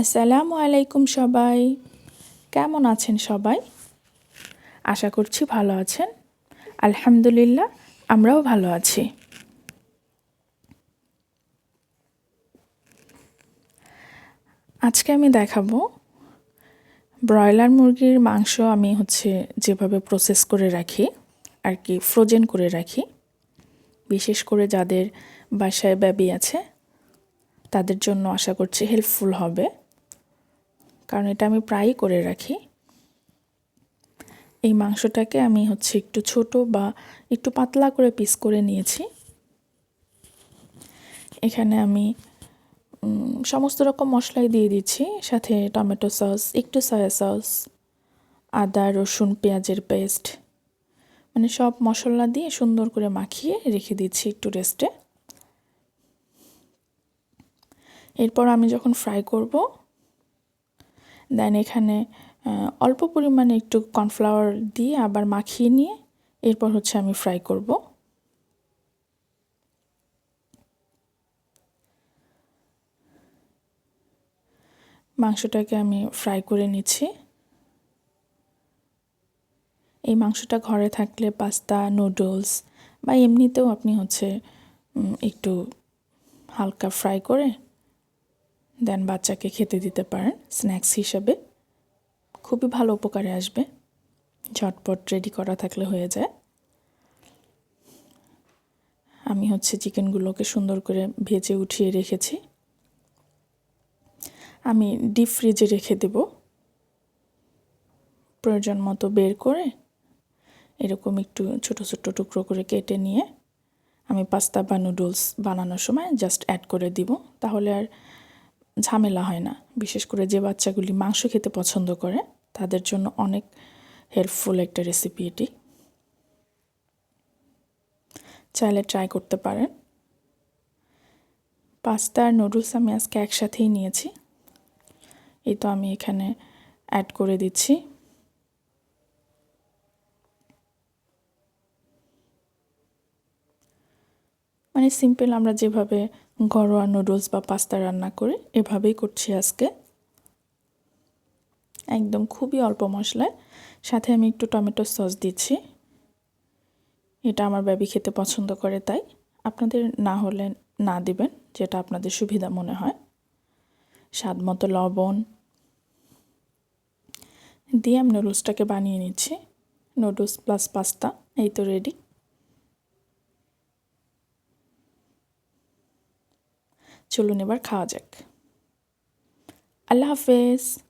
আসসালামু আলাইকুম সবাই। কেমন আছেন সবাই? আশা করছি ভালো আছেন। আলহামদুলিল্লাহ, আমরাও ভালো আছি। আজকে আমি দেখাবো ব্রয়লার মুরগির মাংস আমি হচ্ছে যেভাবে প্রসেস করে রাখি, আর কি ফ্রোজেন করে রাখি। বিশেষ করে যাদের বাসায় বেবি আছে, তাদের জন্য আশা করছি হেল্পফুল হবে। কারণ এটা আমি প্রায়ই করে রাখি। এই মাংসটাকে আমি হচ্ছে একটু ছোট বা একটু পাতলা করে পিস করে নিয়েছি। এখানে আমি সমস্ত রকম মশলাই দিয়ে দিচ্ছি, সাথে টমেটো সস, একটু সয়া সস আদা, রসুন, পেঁয়াজের পেস্ট মানে সব মশলা দিয়ে সুন্দর করে মাখিয়ে রেখে দিচ্ছি একটু রেস্টে এরপর আমি যখন ফ্রাই করব দেন এখানে অল্প পরিমাণে একটু কর্নফ্লাওয়ার দিয়ে আবার মাখিয়ে নিয়ে এরপর হচ্ছে আমি ফ্রাই করব। মাংসটাকে আমি ফ্রাই করে নিচ্ছি। এই মাংসটা ঘরে থাকলে পাস্তা নুডলস বা এমনিতেও আপনি হচ্ছে একটু হালকা ফ্রাই করে দেন বাচ্চাকে খেতে দিতে পারেন, স্ন্যাক্স হিসাবে। খুবই ভালো উপকারে আসবে। ঝটপট রেডি করা থাকলে হয়ে যায়। আমি হচ্ছে চিকেনগুলোকে সুন্দর করে ভেজে উঠিয়ে রেখেছি। আমি ডিপ ফ্রিজে রেখে দেব। প্রয়োজন মতো বের করে এরকম একটু ছোট ছোট টুকরো করে কেটে নিয়ে আমি পাস্তা বা নুডলস বানানোর সময় জাস্ট অ্যাড করে দিব। তাহলে আর ঝামেলা হয় না। বিশেষ করে যে বাচ্চাগুলি মাংস খেতে পছন্দ করে, তাদের জন্য অনেক হেল্পফুল একটা রেসিপি এটি। চাইলে ট্রাই করতে পারেন। পাস্তা আর নুডলস আমি আজকে একসাথেই নিয়েছি। এই তো আমি এখানে অ্যাড করে দিচ্ছি। মানে সিম্পল আমরা যেভাবে ঘরোয়া নুডলস বা পাস্তা রান্না করে এভাবেই করছি আজকে। একদম খুবই অল্প মশলায়। সাথে আমি একটু টমেটো সস দিচ্ছি। এটা আমার ব্যাবি খেতে পছন্দ করে তাই। আপনাদের না হলে না দিবেন, যেটা আপনাদের সুবিধা মনে হয়। স্বাদ মতো লবণ দিয়ে আমি নুডলসটাকে বানিয়ে নিচ্ছি। নুডলস প্লাস পাস্তা এই তো রেডি চলুন এবার খাওয়া যাক। আল্লাহ হাফেজ।